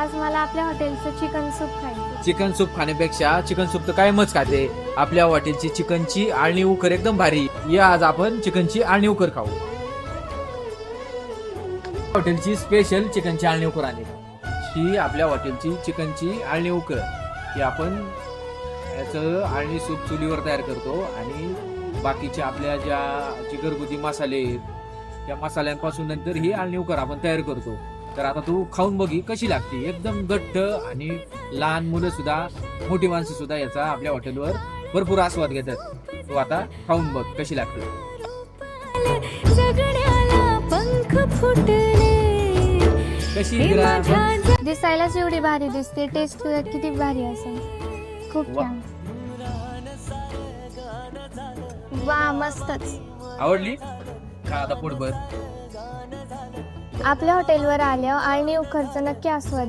आज मला आपल्या हॉटेलचं चिकन सूप खायचं. चिकन सूप खाण्यापेक्षा चिकन सूप तर कायमच खाते. आपल्या हॉटेलची चिकनची आळणी उकर एकदम भारी. या आज आपण चिकनची आळणी उकर खाऊ. हॉटेलची स्पेशल चिकनची आळणी उकर आली. ही आपल्या हॉटेलची चिकनची आळणी उकर ही आपण याचं आळणी सूप चुलीवर तयार करतो आणि बाकीच्या आपल्या ज्या जे घरगुती मसाले आहेत, त्या मसाल्यांपासून नंतर ही आळणी उकर आपण तयार करतो. तर आता तू खाऊन बघी कशी लागते. एकदम घट्ट आणि लहान मुलं सुद्धा मोठी माणसं सुद्धा याचा आपल्या हॉटेलवर भरपूर आस्वाद घेतात. तू आता खाऊन बघ कशी लागते. कशी दिसायलाच एवढी भारी दिसते. टेस्ट किती भारी असेल. खूप वा. छान. वा मस्तच. आवडली? खा आता पोटभर. आपल्या हॉटेलवर आल्यावर आणि खर्च नक्की आस्वाद घ्या.